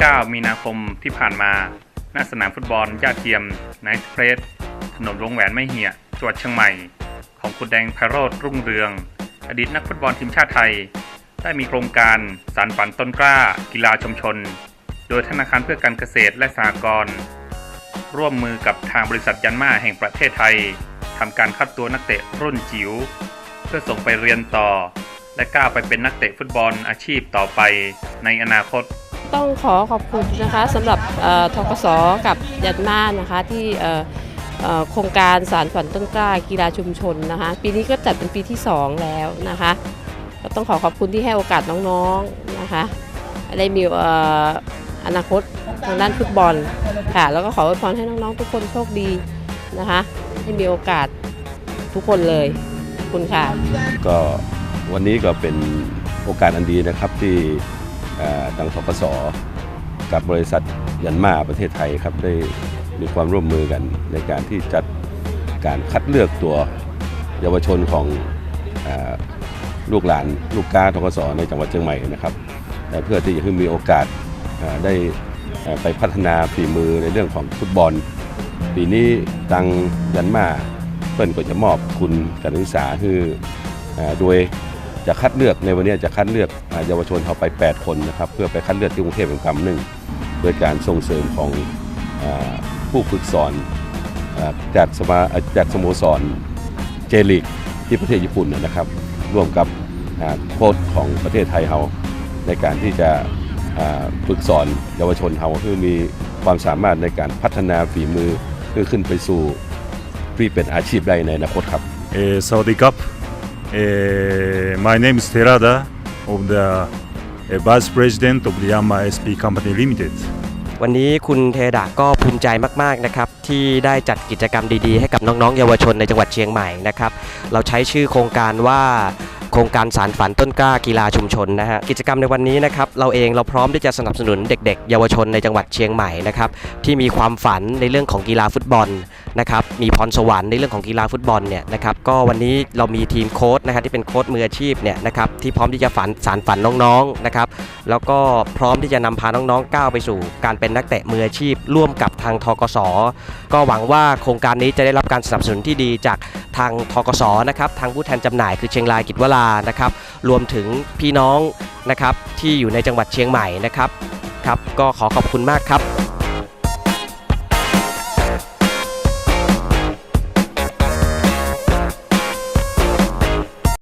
9 มีนาคมที่ผ่านมา ณ สนามฟุตบอลย่าเทียมไนท์เพรสถนนวงแหวนไม่เหี่ยจังหวัดเชียงใหม่ ของคุณแดงไพโรธรุ่งเรือง อดีตนักฟุตบอลทีมชาติไทย ได้มีโครงการสารฝันต้นกล้า กีฬาชุมชน โดยธนาคารเพื่อการเกษตรและสหกรณ์ร่วมมือกับทางบริษัทยันมาแห่งประเทศไทยทำการคัดตัวนักเตะรุ่นจิ๋วเพื่อส่งไปเรียนต่อ และก้าวไปเป็นนักเตะฟุตบอลอาชีพต่อไปในอนาคต ต้องขอขอบคุณนะคะสำหรับทกสกับยันมานะคะที่โครงการสารฝันต้นกล้ากีฬาชุมชนนะคะ ปีนี้ก็จัดเป็นปีที่ 2 แล้วนะคะก็ต้องขอขอบคุณที่ให้โอกาสน้องๆนะคะได้มีอนาคตทางด้านฟุตบอลค่ะ แล้วก็ขออวยพรให้น้องๆทุกคนโชคดีนะคะให้มีโอกาสทุกคนเลยขอบคุณค่ะก็วันนี้ก็เป็นโอกาสอันดีนะครับที่ ทางทกสกับบริษัทยันมาประเทศไทยครับได้มีความร่วมมือกันในการที่จัดการคัดเลือกตัวเยาวชนของอลูกหลานลูกก้าทกสในจังหวัดเชียงใหม่นะครับ เพื่อที่จะให้มีโอกาสได้ไปพัฒนาฝีมือในเรื่องของฟุตบอล ปีนี้ทางยันมาเพิ่นก็จะมอบทุนการศึกษาคือโดย จะคัดเลือกในวันนี้จะคัดเลือกเยาวชนเขาไป 8 คนนะครับเพื่อไปคัดเลือกที่กรุงเทพเป็นคำหนึ่งโดยการส่งเสริมของอผู้ฝึกสอนอจากสมาจากสโมสรเจลิกที่ประเทศญี่ปุ่นนะครับร่วมกับโค้ชของประเทศไทยเราในการที่จะฝึกสอนเยาวชนเราเพื่อมีความสามารถในการพัฒนาฝีมือเพื่อขึ้นไปสู่ที่เป็นอาชีพได้ในอนาคตครับ Uh, Saudi Cup. Uh, my name is Terada of the uh, Vice President of the Yama SP Company Limited. วันนี้คุณเทดะก็ภูมิใจมากๆนะครับที่ได้จัดกิจกรรมดีๆ ให้กับน้องๆ เยาวชนในจังหวัดเชียงใหม่นะครับเราใช้ชื่อโครงการว่าโครงการสารฝันต้นกล้ากีฬาชุมชนนะฮะกิจกรรมในวันนี้นะครับเราเองเราพร้อมที่จะสนับสนุนเด็ก ๆ เยาวชนในจังหวัดเชียงใหม่นะครับที่มีความฝันในเรื่องของกีฬาฟุตบอล นะครับมีพรสวรรค์ในเรื่องของกีฬาฟุตบอลเนี่ยนะครับก็วันนี้เรามีทีมโค้ชนะครับที่เป็นโค้ชมืออาชีพเนี่ยนะครับที่พร้อมที่จะฝันสารฝันน้องๆนะครับแล้วก็พร้อมที่จะนำพาน้องๆก้าวไปสู่ การเป็นนักเตะมืออาชีพ ร่วมกับทางทกสก็หวังว่าโครงการนี้จะได้รับการสนับสนุนที่ดีจากทางทกสนะครับทางผู้แทนจำหน่ายคือเชียงรายกิจวรานะครับรวมถึงพี่น้องนะครับที่อยู่ในจังหวัดเชียงใหม่นะครับครับก็ขอขอบคุณมากครับ